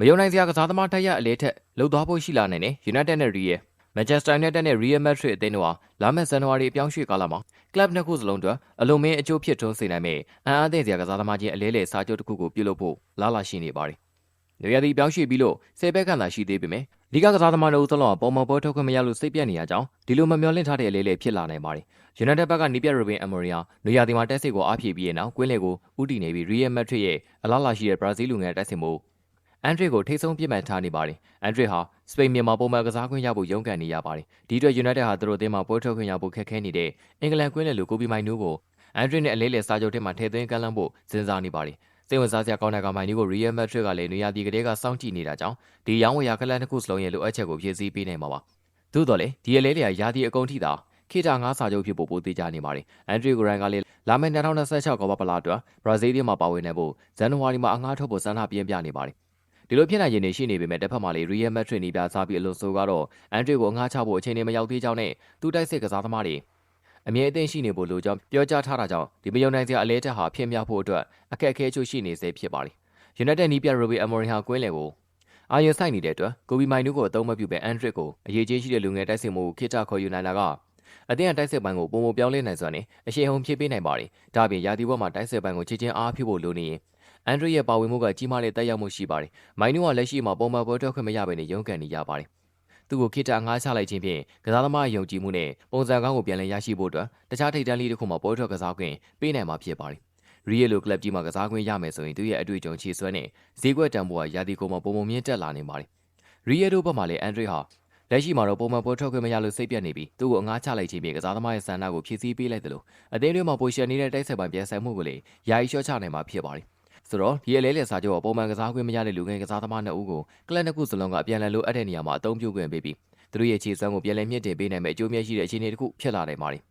မယုံနိုင်စရာကစားသမားတိုက်ရအလဲထက်လှုပ်သွားဖို့ရှိလာနိုင်တယ် United နဲ့ Real Manchester United နဲ့ Real Madrid အသင်းတို့ဟာလာမယ့်ဇန်နဝါရီအပြောင်းရွှေ့ကာလမှာ club နှစ်ခုစလုံးအတွက်အလုံးမင်းအကျိုးဖြစ်ထွန်းစေနိုင်မယ့်အံ့အားသင့်စရာကစားသမားချင်းအလဲလှယ်စာချုပ်တစ်ခုကိုပြုလုပ်ဖို့လာလာရှိနေပါတယ်။နေရာဒီပြောင်းရွှေ့ပြီးလို့ဆယ်ဘက်ကသာရှိသေးပေမဲ့ဒီကကစားသမားတို့ဦးစလုံးကပုံမပွဲထုတ်ခွင့်မရလို့စိတ်ပြတ်နေရကြောင်းဒီလိုမမျှော်လင့်ထားတဲ့အလဲလှယ်ဖြစ်လာနိုင်ပါတယ်။ United ဘက်ကနီးပြ Ruben Amorim နေရာဒီမှာတက်စစ်ကိုအားဖြည့်ပြီးတဲ့နောက်ကွင်းလယ်ကိုဥတီနေပြီး Real Madrid ရဲ့အလားလာရှိတဲ့ဘရာဇီးလူငယ်တက်စစ်မှု အန်ဒရစ်ကိုထိတ်ဆုံးပြစ်မှတ်ထားနေပါတယ်။အန်ဒရစ်ဟာစပိန်မြန်မာပုံမှန်ကစားခွင့်ရဖို့ရုန်းကန်နေရပါတယ်။ဒီအတွက် United ဟာသူတို့အသင်းမှာပွဲထုတ်ခွင့်ရဖို့ခက်ခဲနေတဲ့အင်္ဂလန်ကွင်းလယ်လူကိုဘီမိုင်နူးကိုအန်ဒရစ်နဲ့အလေးလေစာချုပ်ထဲမှာထည့်သွင်းကမ်းလှမ်းဖို့စဉ်းစားနေပါတယ်။စိတ်ဝင်စားစရာကောင်းတဲ့ကမိုင်နူးကို Real Madrid ကလည်းနေရာဒီကလေးကစောင့်ကြည့်နေတာကြောင့်ဒီရောင်းဝယ်ရကလန်တစ်ခုစလုံးရဲ့လိုအပ်ချက်ကိုဖြည့်ဆည်းပေးနိုင်မှာပါ။သို့တော်လည်းဒီအလဲလေရာသီအကုန်ထိသာခေတာငါးစာချုပ်ဖြစ်ဖို့ပိုသေးကြနေပါတယ်။အန်ဒရီဂိုရန်ကလည်းလာမယ့်2026ကမ္ဘာပလာအတွက်ဘရာဇီးမှာပါဝင်နေဖို့ဇန်နဝါရီမှာအငှားထုတ်ဖို့စံနှပြင်းပြနေပါတယ်။ ဒီလိုဖြစ်နိုင်ရင်နေရှိနေပေမဲ့တစ်ဖက်မှာလေရီယယ်မက်ထရစ်နီပြစားပြီးအလွန်ဆိုကတော့အန်ဒရီကိုအငှားချဖို့အချိန်နဲ့မရောက်သေးကြောင်းနဲ့သူတိုက်စစ်ကစားသမားတွေအမြဲအသင့်ရှိနေဖို့လိုကြောင်းပြောကြားထားတာကြောင့်ဒီမယုံနိုင်စရာအလဲတက်ဟာဖြစ်မြောက်ဖို့အတွက်အခက်အခဲချို့ရှိနေစေဖြစ်ပါတယ်။ United နီးပြရိုဘီအမော်ရီဟာကွင်းလယ်ကိုအာရုံစိုက်နေတဲ့အတွက်ကိုဘီမိုင်နူးကိုအသုံးမပြုဘဲအန်ဒရစ်ကိုအရေးကြီးရှိတဲ့လူငယ်တိုက်စစ်မှုကိုခိတခေါ်ယူနိုင်တာကအသင်းတိုက်စစ်ပိုင်းကိုပုံမပြောင်းလဲနိုင်စွာနဲ့အရှိန်ဟုန်ဖြည့်ပေးနိုင်ပါတယ်။ဒါ့အပြင်ရာသီဘက်မှာတိုက်စစ်ပိုင်းကိုချေချင်းအားဖြည့်ဖို့လိုနေရင် အန်ဒရီရဲ့ပါဝင်မှုကကြီးမားတဲ့တက်ရောက်မှုရှိပါတယ်။မိုင်နူးကလက်ရှိမှာပုံမှန်ပွဲထွက်ခွင့်မရဘဲနဲ့ရုန်းကန်နေရပါတယ်။သူ့ကိုခိတအငှားချလိုက်ခြင်းဖြင့်ကစားသမားယုံကြည်မှုနဲ့ပုံစံကောင်းကိုပြန်လည်ရရှိဖို့အတွက်တခြားထိပ်တန်းလီတစ်ခုမှာပွဲထွက်ကစားခွင့်ပေးနိုင်မှာဖြစ်ပါတယ်။ရီယယ်လိုကလပ်ကြီးမှာကစားခွင့်ရမယ်ဆိုရင်သူ့ရဲ့အတွေ့အကြုံချေဆွဲနဲ့ဈေးကွက်တန်ဖိုးကရာသီကုန်မှာပုံပုံမြင့်တက်လာနေပါတယ်။ရီယယ်တို့ဘက်မှာလည်းအန်ဒရီဟာလက်ရှိမှာတော့ပုံမှန်ပွဲထွက်ခွင့်မရလို့စိတ်ပြတ်နေပြီးသူ့ကိုအငှားချလိုက်ခြင်းဖြင့်ကစားသမားရဲ့ဆန္ဒကိုဖြည့်ဆည်းပေးလိုက်တယ်လို့အသင်းတွေမှာပိုရှန်နေတဲ့တိုက်ဆက်ပိုင်းပြန်ဆိုင်မှုကိုလည်းယာယီလျှော့ချနိုင်မှာဖြစ်ပါတယ်။ ဆိုတော့ဒီအလဲလေစာချုပ်ကပုံမှန်ကစားခွင့်မရတဲ့လူငယ်ကစားသမားနှစ်ဦးကိုကလပ်နှစ်ခုစလုံးကအပြန်အလှန်လိုအပ်တဲ့နေရာမှာအသုံးပြုခွင့်ပေးပြီးသူတို့ရဲ့ခြေစွမ်းကိုပြန်လည်မြင့်တင်ပေးနိုင်မယ့်အကျိုးမြတ်ရှိတဲ့အခြေအနေတစ်ခုဖြစ်လာနိုင်ပါတယ်